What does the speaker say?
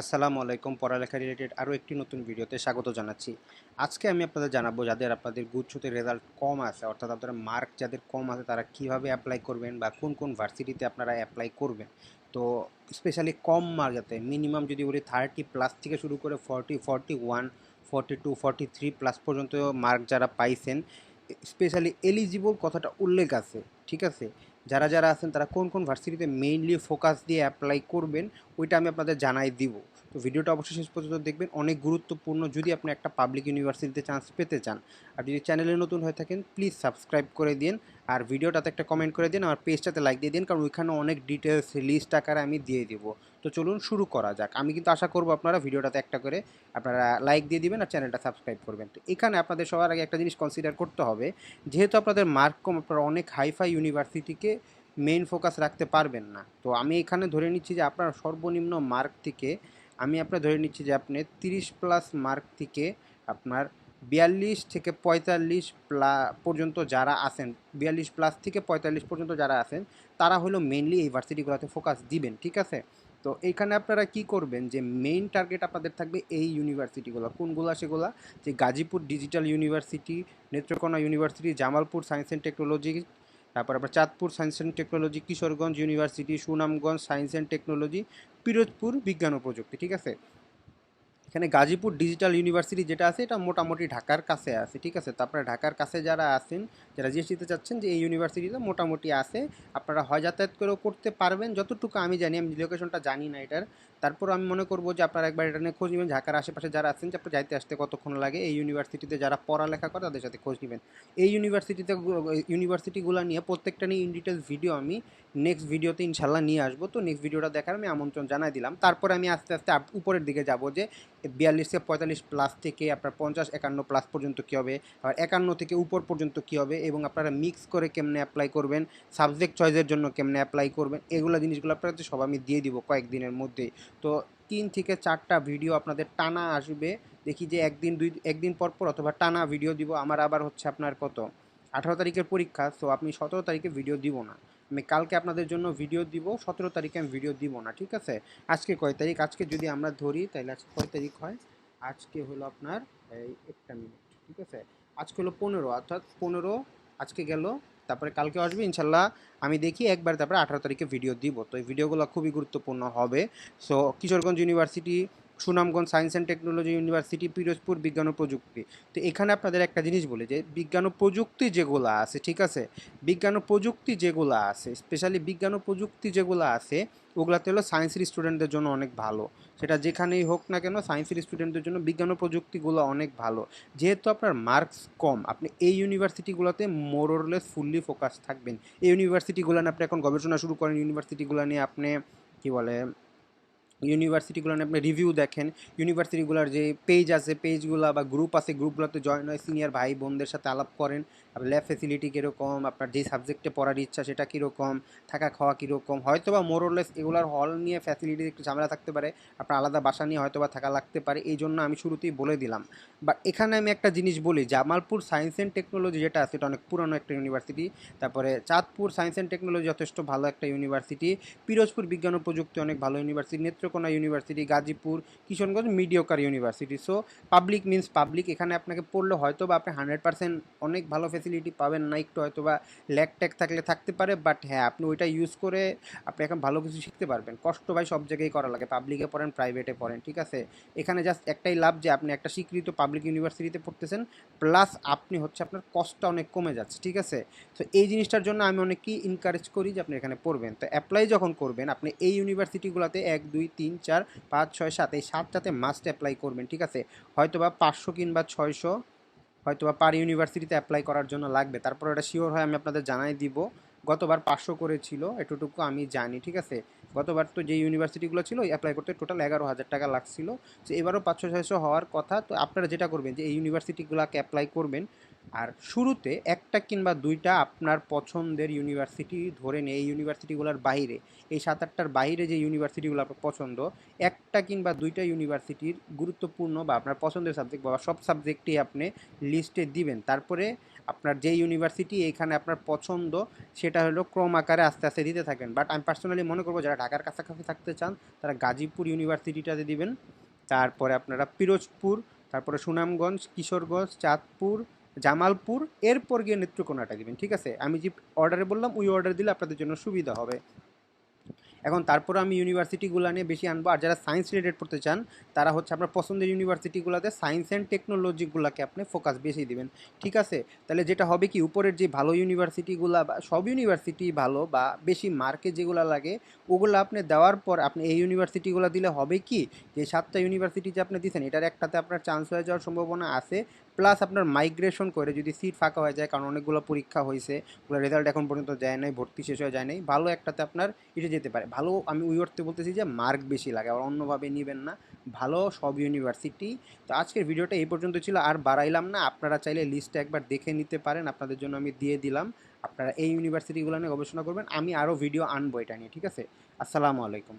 আসসালামু আলাইকুম। পড়ালেখা রিলেটেড আরও একটি নতুন ভিডিওতে স্বাগত জানাচ্ছি। আজকে আমি আপনাদের জানাব যাদের আপনাদের গুচ্ছতে রেজাল্ট কম আছে, অর্থাৎ আপনাদের মার্ক যাদের কম আছে, তারা কীভাবে অ্যাপ্লাই করবেন বা কোন কোন ভার্সিটিতে আপনারা অ্যাপ্লাই করবেন। তো স্পেশালি কম মার্ক যাতে মিনিমাম যদি বলি থার্টি প্লাস থেকে শুরু করে forty forty one forty two forty three plus পর্যন্ত মার্ক যারা পাইছেন স্পেশালি এলিজিবল কথাটা উল্লেখ আছে, ঠিক আছে? যারা যারা আছেন তারা কোন কোন ভার্সিটিতে মেইনলি ফোকাস দিয়ে অ্যাপ্লাই করবেন, ওইটা আমি আপনাদের জানাই দিব। তো ভিডিওটা অবশ্যই শেষ পর্যন্ত দেখবেন, অনেক গুরুত্বপূর্ণ যদি আপনি একটা পাবলিক ইউনিভার্সিটিতে চান্স পেতে চান। আর যদি চ্যানেলে নতুন হয়ে থাকেন প্লিজ সাবস্ক্রাইব করে দিন। আর ভিডিওটাতে একটা কমেন্ট করে দিন, আর পেজটাতে লাইক দিয়ে দিন, কারণ ওইখানে অনেক ডিটেলস লিস্ট আকারে আমি দিয়ে দিব। তো চলুন শুরু করা যাক। আমি কিন্তু আশা করব আপনারা ভিডিওটাতে একটা করে আপনারা লাইক দিয়ে দিবেন আর চ্যানেলটা সাবস্ক্রাইব করবেন। তো এখানে আপনাদের সবার আগে একটা জিনিস কনসিডার করতে হবে, যেহেতু আপনাদের মার্ক কম, আপনারা অনেক হাইফাই ইউনিভার্সিটিকে মেইন ফোকাস রাখতে পারবেন না। তো আমি এখানে ধরে নিচ্ছি যে আপনার সর্বনিম্ন মার্ক থেকে, আমি আপনার ধরে নিচ্ছি যে আপনি তিরিশ প্লাস মার্ক থেকে আপনার বিয়াল্লিশ থেকে পঁয়তাল্লিশ পর্যন্ত যারা আছেন, বিয়াল্লিশ প্লাস থেকে পঁয়তাল্লিশ পর্যন্ত যারা আছেন, তারা হলো মেনলি এই ভার্সিটিগুলোতে ফোকাস দিবেন, ঠিক আছে? তো এইখানে আপনারা কি করবেন যে মেইন টার্গেট আপনাদের থাকবে এই ইউনিভার্সিটিগুলো কোনগুলো সেগুলো? যে Gazipur digital university Netrokona university Jamalpur science and technology তারপর আবার Chandpur science and technology Kishoreganj university Sunamganj science and technology Pirojpur বিজ্ঞান ও প্রযুক্তি, ঠিক আছে? এখানে গাজীপুর ডিজিটাল ইউনিভার্সিটি যেটা আছে, এটা মোটামুটি ঢাকার কাছে আছে, ঠিক আছে? তারপরে ঢাকার কাছে যারা আছেন, যারা জিএসটিতে চাচ্ছেন যে এই ইউনিভার্সিটিতে মোটামুটি আছে, আপনারা হয় যাতায়াত করেও করতে পারবেন। যতটুকু আমি জানি, আমি লোকেশনটা জানি না এটার। তারপর আমি মনে করব যে আপনারা একবার এটা নিয়ে খোঁজ নেবেন, ঢাকার আশেপাশে যারা আছেন, যে আপনার যাইতে আসতে কতক্ষণ লাগে, এই ইউনিভার্সিটিতে যারা পড়ালেখা করে, তাদের সাথে খোঁজ নেবেন। এই ইউনিভার্সিটিতে ইউনিভার্সিটিগুলো নিয়ে প্রত্যেকটা নিয়ে ইন ডিটেলস ভিডিও আমি নেক্সট ভিডিওতে ইনশাল্লাহ নিয়ে আসব। তো নেক্সট ভিডিওটা দেখার আমি আমন্ত্রণ জানাই দিলাম। তারপরে আমি আস্তে আস্তে উপরের দিকে যাব যে বিয়াল্লিশ থেকে পঁয়তাল্লিশ প্লাস থেকে আপনার পঞ্চাশ একান্ন প্লাস পর্যন্ত কী হবে? আর একান্ন থেকে উপর পর্যন্ত কী হবে? এবং আপনারা মিক্স করে কেমনে অ্যাপ্লাই করবেন? সাবজেক্ট চয়েসের জন্য কেমনে অ্যাপ্লাই করবেন? এগুলো জিনিসগুলো আপনাদের সব আমি দিয়ে দিব কয়েকদিনের মধ্যেই। তো তিন থেকে চারটা ভিডিও আপনাদের টানা আসবে। দেখি যে একদিন, দুই, একদিন পর পর অথবা টানা ভিডিও দিব। আমার আবার হচ্ছে আপনার কত? আঠারো তারিখের পরীক্ষা তো আপনি সতেরো তারিখে ভিডিও দিব না। আমি কালকে আপনাদের জন্য ভিডিও দিব, সতেরো তারিখে আমি ভিডিও দিব না, ঠিক আছে? আজকে কয় তারিখ? আজকে যদি আমরা ধরি, তাহলে আজকে কয় তারিখ হয়? আজকে হলো আপনার, এই একটা মিনিট ঠিক আছে? আজকে হলো পনেরো, অর্থাৎ পনেরো আজকে গেল, তারপরে কালকে আসবে, ইনশাল্লাহ আমি দেখি একবার তারপরে আঠারো তারিখে ভিডিও দিব। তো এই ভিডিওগুলো খুবই গুরুত্বপূর্ণ হবে। So Kishoreganj university Sunamganj science and technology university, Pirojpur বিজ্ঞান ও প্রযুক্তি। তো এখানে আপনাদের একটা জিনিস বলি যে, বিজ্ঞান ও প্রযুক্তি যেগুলো আছে, ঠিক আছে? বিজ্ঞান ও প্রযুক্তি যেগুলো আছে স্পেশালি বিজ্ঞান ও প্রযুক্তি যেগুলো আছে, ওগুলাতে হলো সায়েন্সের স্টুডেন্টদের জন্য অনেক ভালো। সেটা যেখানেই হোক না কেন সায়েন্সের স্টুডেন্টদের জন্য বিজ্ঞান ও প্রযুক্তিগুলো অনেক ভালো। যেহেতু আপনার মার্কস কম, আপনি এই ইউনিভার্সিটিগুলোতে মোরলেস ফুললি ফোকাস থাকবেন। এই ইউনিভার্সিটিগুলো নিয়ে আপনি এখন গবেষণা শুরু করেন, ইউনিভার্সিটিগুলো নিয়ে আপনি, কী বলে ইউনিভার্সিটিগুলো আপনি রিভিউ দেখেন। ইউনিভার্সিটিগুলোর যে পেজ আছে পেজগুলো বা গ্রুপ আছে গ্রুপগুলোতে জয়েন হয় সিনিয়র ভাই বোনদের সাথে আলাপ করেন। আপনার ল্যাব ফেসিলিটি কীরকম, আপনার যে সাবজেক্টে পড়ার ইচ্ছা সেটা কীরকম, থাকা খাওয়া কীরকম হয়তো বা মোরলেস এগুলার হল নিয়ে ফ্যাসিলিটি একটু ঝামেলা থাকতে পারে, আপনার আলাদা বাসা নিয়ে হয়তো বা থাকা লাগতে পারে, এই জন্য আমি শুরুতেই বলে দিলাম। বাট এখানে আমি একটা জিনিস বলি, জামালপুর সায়েন্স অ্যান্ড টেকনোলজি যেটা আছে, এটা অনেক পুরনো একটা ইউনিভার্সিটি তারপরে চাঁদপুর সায়েন্স অ্যান্ড টেকনোলজি যথেষ্ট ভালো একটা ইউনিভার্সিটি পিরোজপুর বিজ্ঞান ও প্রযুক্তি অনেক ভালো university Netrokona university, Gazipur, Kishoreganj mediocre university so public means public এখানে আপনাকে পড়লে হয়তো বা আপনি হান্ড্রেড পার্সেন্ট অনেক ভালো ফেসিলিটি পাবেন না, একটু হয়তো বা ল্যাক ট্যাক থাকলে থাকতে পারে বাট হ্যাঁ আপনি ওইটা ইউজ করে আপনি এখন ভালো কিছু শিখতে পারবেন। কষ্ট ভাই সব জায়গায় করা লাগে পাবলিকে পড়েন প্রাইভেটে পড়েন, ঠিক আছে? এখানে জাস্ট একটাই লাভ যে আপনি একটা স্বীকৃত পাবলিক ইউনিভার্সিটিতে পড়তেছেন প্লাস আপনি হচ্ছে আপনার কষ্টটা অনেক কমে যাচ্ছে, ঠিক আছে? তো এই জিনিসটার জন্য আমি অনেককেই ইনকারেজ করি যে আপনি এখানে পড়বেন। তো অ্যাপ্লাই যখন করবেন, আপনি এই ইউনিভার্সিটিগুলোতে এক, দুই তিন চার পাঁচ ছয় সাত, এই সাতটাতে মাস্ট অ্যাপ্লাই করবেন, ঠিক আছে? হয়তো বা পাঁচশো কিংবা ছয়শো হয়তো বা পার ইউনিভার্সিটিতে অ্যাপ্লাই করার জন্য লাগবে। তারপর এটা শিওর হয়, আমি আপনাদের জানাই দিব। গতবার পাঁচশো করেছিল এটুকু আমি জানি, ঠিক আছে? গতবার তো যে ইউনিভার্সিটিগুলো ছিল অ্যাপ্লাই করতে টোটাল এগারো হাজার টাকা লাগছিল। তো এবারও পাঁচশো, ছয়শো হওয়ার কথা, তো আপনারা যেটা করবেন যে, এই ইউনিভার্সিটিগুলোকে অ্যাপ্লাই করবেন। আর শুরুতে একটা কিংবা দুইটা আপনার পছন্দের ইউনিভার্সিটি ধরেন এই ইউনিভার্সিটিগুলোর বাইরে, এই সাত আটটার বাইরে যে ইউনিভার্সিটিগুলো আপনার পছন্দ, একটা কিংবা দুইটা ইউনিভার্সিটির গুরুত্বপূর্ণ বা আপনার পছন্দের সাবজেক্ট বা সব সাবজেক্টই আপনি লিস্টে দিবেন। তারপরে আপনার যে ইউনিভার্সিটি এখানে আপনার পছন্দ, সেটা হলো ক্রম আকারে আস্তে আস্তে দিতে থাকেন। বাট আমি পার্সোনালি মনে করব, যারা ঢাকার কাছাকাছি থাকতে চান, তারা গাজীপুর ইউনিভার্সিটিটাতে দিবেন। তারপরে আপনারা পিরোজপুর, তারপরে সুনামগঞ্জ, কিশোরগঞ্জ, চাঁদপুর জামালপুর, এরপর গিয়ে নেত্রকোনাটা দিবেন ঠিক আছে? আমি যে অর্ডারে বললাম, ওই অর্ডার দিলে আপনাদের জন্য সুবিধা হবে। এখন তারপরে আমি ইউনিভার্সিটিগুলো নিয়ে বেশি আনব, আর যারা সায়েন্স রিলেটেড পড়তে চান, তারা হচ্ছে আপনার পছন্দের ইউনিভার্সিটিগুলোতে সায়েন্স অ্যান্ড টেকনোলজিগুলোকে আপনি ফোকাস বেশি দিবেন, ঠিক আছে? তাহলে যেটা হবে কি, উপরের যে ভালো ইউনিভার্সিটিগুলো বা সব ইউনিভার্সিটি ভালো বা বেশি মার্কে যেগুলো লাগে, ওগুলো আপনি দেওয়ার পর আপনি এই ইউনিভার্সিটিগুলো দিলে হবে কি, যে সাতটা ইউনিভার্সিটি যে আপনি দিচ্ছেন এটার একটাতে আপনার চান্স হয়ে যাওয়ার সম্ভাবনা আছে প্লাস আপনার মাইগ্রেশন করে যদি সিট ফাঁকা হয়ে যায়, কারণ অনেকগুলো পরীক্ষা হয়েছে, ওগুলো রেজাল্ট এখন পর্যন্ত যায় নাই, ভর্তি শেষ হয়ে যায় নাই, ভালো একটাতে আপনার এটা যেতে পারে। ভালো আমি ওই অর্থে বলতেছি যে মার্ক বেশি লাগে, আবার অন্যভাবে নেবেন না, ভালো সব ইউনিভার্সিটি তো আজকের ভিডিওটা এই পর্যন্ত ছিল, আর বাড়াইলাম না, আপনারা চাইলে লিস্টটা একবার দেখে নিতে পারেন, আপনাদের জন্য আমি দিয়ে দিলাম, আপনারা এই ইউনিভার্সিটিগুলো নিয়ে গবেষণা করবেন, আমি আরও ভিডিও আনব এটা নিয়ে, ঠিক আছে? আসসালামু আলাইকুম।